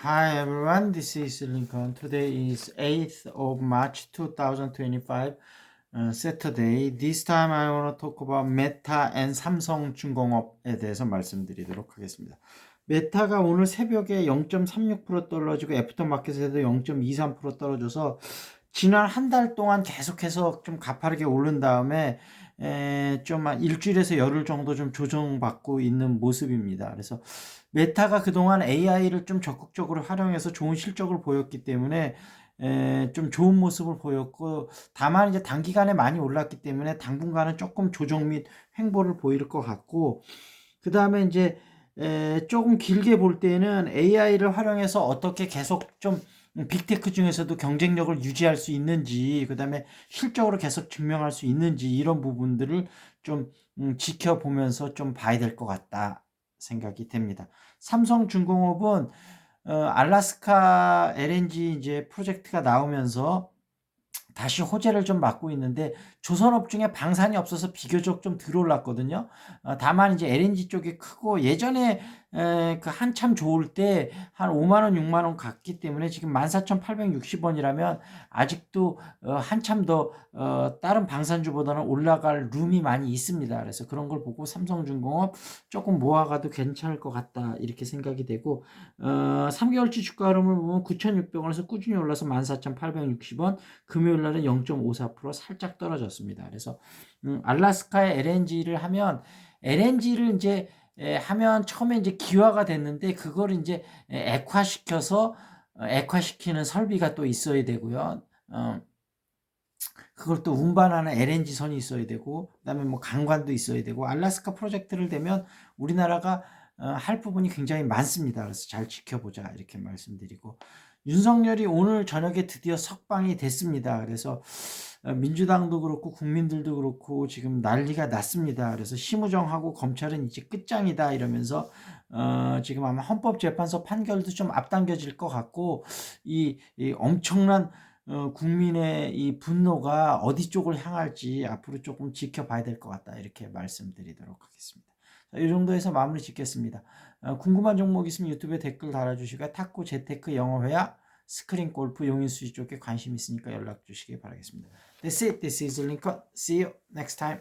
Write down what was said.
Hi everyone, this is Lincoln. Today is 8th of March 2025, uh, Saturday. This time I want to talk about Meta and 삼성중공업에 대해서 말씀드리도록 하겠습니다. 메타가 오늘 새벽에 0.36% 떨어지고 애프터마켓에도 0.23% 떨어져서 지난 한 달 동안 계속해서 좀 가파르게 오른 다음에 에, 좀 한 일주일에서 열흘 정도 좀 조정받고 있는 모습입니다. 그래서 메타가 그동안 AI를 좀 적극적으로 활용해서 좋은 실적을 보였기 때문에 에, 좀 좋은 모습을 보였고 다만 이제 단기간에 많이 올랐기 때문에 당분간은 조금 조정 및 횡보를 보일 것 같고 그 다음에 이제 에, 조금 길게 볼 때는 AI를 활용해서 어떻게 계속 좀 빅테크 중에서도 경쟁력을 유지할 수 있는지, 그 다음에 실적으로 계속 증명할 수 있는지, 이런 부분들을 좀 음, 지켜보면서 좀 봐야 될 것 같다 생각이 됩니다. 삼성중공업은 어, 알라스카 LNG 이제 프로젝트가 나오면서 다시 호재를 좀 맞고 있는데 조선업 중에 방산이 없어서 비교적 좀덜 올랐거든요. 어, 다만 이제 LNG 쪽이 크고 예전에 에, 그 한참 좋을 때 한 5만 원, 6만 원 갔기 때문에 지금 14,860원이라면 아직도 어, 한참 더 어, 다른 방산주보다는 올라갈 룸이 많이 있습니다. 그래서 그런 걸 보고 삼성중공업 조금 모아가도 괜찮을 것 같다 이렇게 생각이 되고 어, 3개월치 주가 흐름을 보면 9,600원에서 꾸준히 올라서 14,860원, 금요일 날은 0.54% 살짝 떨어졌습니다. 그래서 음, 알라스카의 LNG를 하면 LNG를 이제 에, 하면 처음에 이제 기화가 됐는데 그걸 이제 에, 액화시켜서 어, 액화시키는 설비가 또 있어야 되고요. 어, 그걸 또 운반하는 LNG 선이 있어야 되고 그다음에 뭐 강관도 있어야 되고 알라스카 프로젝트를 되면 우리나라가 어, 할 부분이 굉장히 많습니다. 그래서 잘 지켜보자 이렇게 말씀드리고 윤석열이 오늘 저녁에 드디어 석방이 됐습니다. 그래서 어, 민주당도 그렇고 국민들도 그렇고 지금 난리가 났습니다. 그래서 심우정하고 검찰은 이제 끝장이다 이러면서 어, 지금 아마 헌법재판소 판결도 좀 앞당겨질 것 같고 이, 이 엄청난 어, 국민의 이 분노가 어디 쪽을 향할지 앞으로 조금 지켜봐야 될 것 같다 이렇게 말씀드리도록 하겠습니다. 자, 이 정도에서 마무리 짓겠습니다. 어, 궁금한 종목 있으면 유튜브에 댓글 달아주시고 탁구, 재테크, 영어회화, 스크린 골프, 용인 수지 쪽에 관심 있으니까 연락 주시기 바라겠습니다. That's it. This is Lincoln. See you next time.